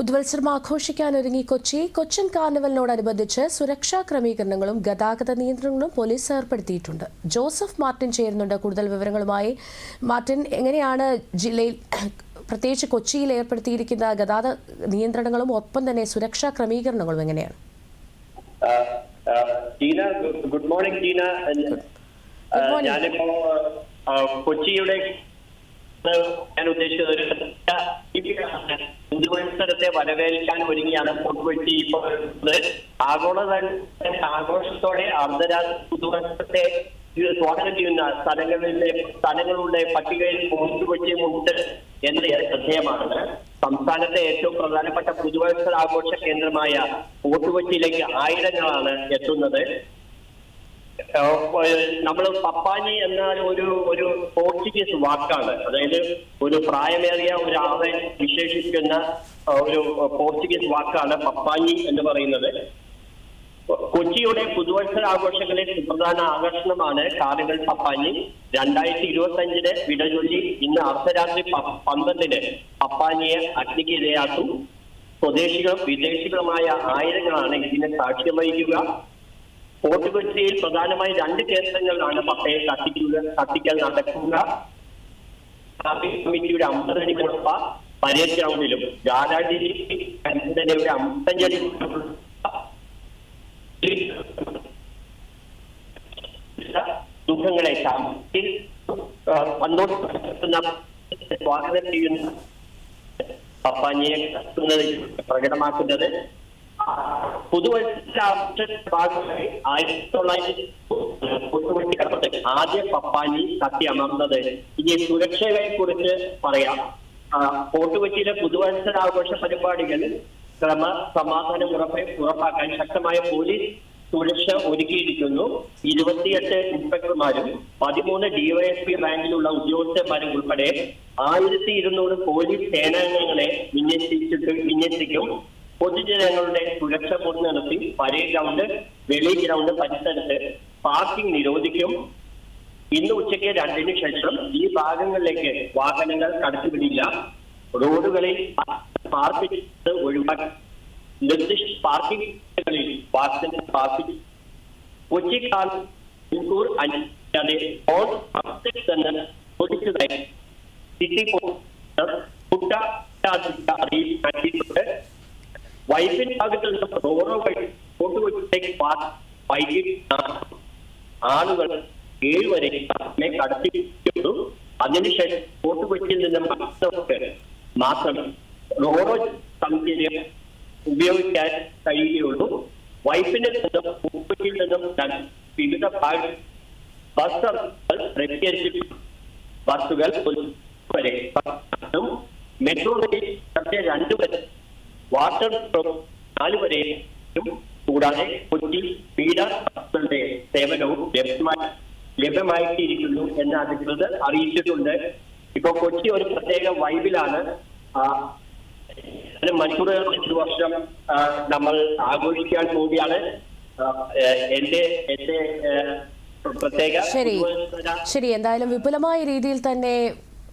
പുതുവത്സരം ആഘോഷിക്കാനൊരുങ്ങി കൊച്ചി. കൊച്ചിൻ കാർണിവലിനോടനുബന്ധിച്ച് സുരക്ഷാ ക്രമീകരണങ്ങളും ഗതാഗത നിയന്ത്രണങ്ങളും പോലീസ് ഏർപ്പെടുത്തിയിട്ടുണ്ട്. ജോസഫ് മാർട്ടിൻ ചേരുന്നുണ്ട്. കൂടുതൽ വിവരങ്ങളുമായി മാർട്ടിൻ എങ്ങനെയാണ് ജില്ലയിൽ പ്രത്യേകിച്ച് കൊച്ചിയിൽ ഏർപ്പെടുത്തിയിരിക്കുന്ന ഗതാഗത നിയന്ത്രണങ്ങളും ഒപ്പം തന്നെ സുരക്ഷാ ക്രമീകരണങ്ങളും എങ്ങനെയാണ്? Tina good morning Tina. ഞാനിപ്പോ കൊച്ചിയുടെ ഞാൻ ഉദ്ദേശിച്ചത് ഒരു പുതുവത്സരത്തെ വരവേൽക്കാൻ ഒരുങ്ങിയാണ് കൊച്ചി ഇപ്പോൾ ഉള്ളത്. ആഗോള തല ആഘോഷത്തോടെ ഇത് സ്വാഗതം ചെയ്യുന്ന സ്ഥലങ്ങളിലെ സ്ഥലങ്ങളുടെ പട്ടികയിൽ കൊച്ചി മുണ്ട് എന്നത് ശ്രദ്ധേയമാണ് സംസ്ഥാനത്തെ ഏറ്റവും പ്രധാനപ്പെട്ട പുതുവത്സര ആഘോഷ കേന്ദ്രമായ കൊച്ചിയിലേക്ക് ആയിരങ്ങളാണ് എത്തുന്നത് നമ്മൾ പപ്പാനി എന്നാൽ ഒരു ഒരു പോർച്ചുഗീസ് വാക്കാണ്. അതായത് ഒരു പ്രായമേറിയ ഒരാളെ വിശേഷിപ്പിക്കുന്ന വിശേഷിക്കുന്ന ഒരു പോർച്ചുഗീസ് വാക്കാണ് പപ്പാനി എന്ന് പറയുന്നത്. കൊച്ചിയുടെ പുതുവത്സര ആഘോഷങ്ങളിൽ സുപ്രധാന ആകർഷണമാണ് കാറുകൾ പപ്പാനി. രണ്ടായിരത്തി ഇരുപത്തി അഞ്ചിന് വിടചൊല്ലി ഇന്ന് അർദ്ധരാത്രി പന്ത്രണ്ടിന് പപ്പാനിയെ അഗ്നിക്ക് ഇരയാക്കും സ്വദേശികളും വിദേശികളുമായ ആയിരങ്ങളാണ് ഇതിനെ സാക്ഷ്യം വഹിക്കുക. ഫോർട്ട് കൊച്ചിയിൽ പ്രധാനമായി രണ്ട് കേന്ദ്രങ്ങളിലാണ് പട്ടയെ കത്തിക്കുക കത്തിക്കൽ നടക്കുക. കമ്മിറ്റിയുടെ അമ്പതടി കുഴപ്പ പരേഡ് ഗ്രൗണ്ടിലും ഗാലാഡിരി കരുതലയുടെ അമ്പത്തഞ്ചടി ദുഃഖങ്ങളെ സ്വാഗതം ചെയ്യുന്ന പപ്പാനിയെ പ്രകടമാക്കുന്നത് പുതുവത്സര ഭാഗമായി ആയിരത്തി തൊള്ളായിരത്തി അറുപത് ആദ്യ പപ്പാനി കത്തി അമർന്നത് ഇനി സുരക്ഷയെ കുറിച്ച് പറയാം ഫോർട്ടുകൊച്ചിയിലെ ഫോർട്ട് കൊച്ചിയിലെ പുതുവത്സരാഘോഷ പരിപാടികൾ ക്രമ സമാധാന ഉറപ്പ് ഉറപ്പാക്കാൻ ശക്തമായ പോലീസ് സുരക്ഷ ഒരുക്കിയിരിക്കുന്നു. ഇരുപത്തിയെട്ട് ഇൻസ്പെക്ടർമാരും പതിമൂന്ന് ഡിവൈഎസ്പി റാങ്കിലുള്ള ഉദ്യോഗസ്ഥന്മാരും ഉൾപ്പെടെ ആയിരത്തി ഇരുന്നൂറ് പോലീസ് സേനാംഗങ്ങളെ വിന്യസിച്ചിട്ട് വിന്യസിക്കും. പൊതുജനങ്ങളുടെ സുരക്ഷ മുൻനിർത്തി പരേഡ് ഗ്രൗണ്ട് വെളി ഗ്രൗണ്ട് പരിസരത്ത് പാർക്കിംഗ് നിരോധിക്കും. ഇന്ന് ഉച്ചയ്ക്ക് രണ്ടിന് ശേഷം ഈ ഭാഗങ്ങളിലേക്ക് വാഹനങ്ങൾ കടത്തിവിടില്ല. റോഡുകളിൽ പാർക്ക് ചെയ്ത് ഒഴിവാക്കി. നിർദ്ദിഷ്ട പാർക്കിംഗുകളിൽ വാഹനങ്ങൾ പാർക്ക് കൊച്ചി കാൽ മുൻകൂർ അഞ്ചാതെ ഓൺ തന്നെ ഒഴിച്ചതായി സിറ്റി പോലീസ് അറിയിപ്പ് അറിയിച്ചിട്ടുണ്ട് വൈപ്പിൻ ഭാഗത്ത് റോറോ വൈകിട്ട് ആളുകൾ ഏഴ് വരെ മാത്രമേ കടത്തിയിട്ടുള്ളൂ അതിനുശേഷം കോട്ടുകൊച്ചിയിൽ നിന്ന് മറ്റവർക്ക് മാത്രം റോറോ സൗകര്യം ഉപയോഗിക്കാൻ കഴിയുകയുള്ളൂ. വൈപ്പിനിൽ നിന്നും കൊച്ചിയിൽ നിന്നും വിവിധ ഭാഗ ബസ് ക്രമീകരിച്ചിട്ടുണ്ട് ബസ്സുകൾ വരെ മെട്രോ റെയിൽ രണ്ടു വരെ വാട്ടർ നാല് വരെയും കൂടാതെ കൊച്ചി പീഡ സേവനവും ലഭ്യമായി ലഭ്യമായിട്ടിരിക്കുന്നു എന്ന് അധികൃതർ അറിയിച്ചിട്ടുണ്ട്. ഇപ്പൊ കൊച്ചി ഒരു പ്രത്യേക വൈബിലാണ്. മണിക്കൂറുകൾ ഒരു വർഷം നമ്മൾ ആഘോഷിക്കാൻ പോവുകയാണ്. ആ, എന്റെ എന്റെ പ്രത്യേക ശരി. ശരി. എന്തായാലും വിപുലമായ രീതിയിൽ തന്നെ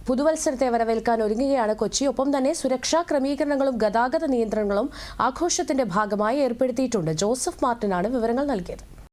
പുതുവത്സരത്തെ വരവേൽക്കാൻ ഒരുങ്ങുകയാണ് കൊച്ചി. ഒപ്പം തന്നെ സുരക്ഷാ ക്രമീകരണങ്ങളും ഗതാഗത നിയന്ത്രണങ്ങളും ആഘോഷത്തിന്റെ ഭാഗമായി ഏർപ്പെടുത്തിയിട്ടുണ്ട്. ജോസഫ് മാർട്ടിനാണ് വിവരങ്ങൾ നൽകിയത്.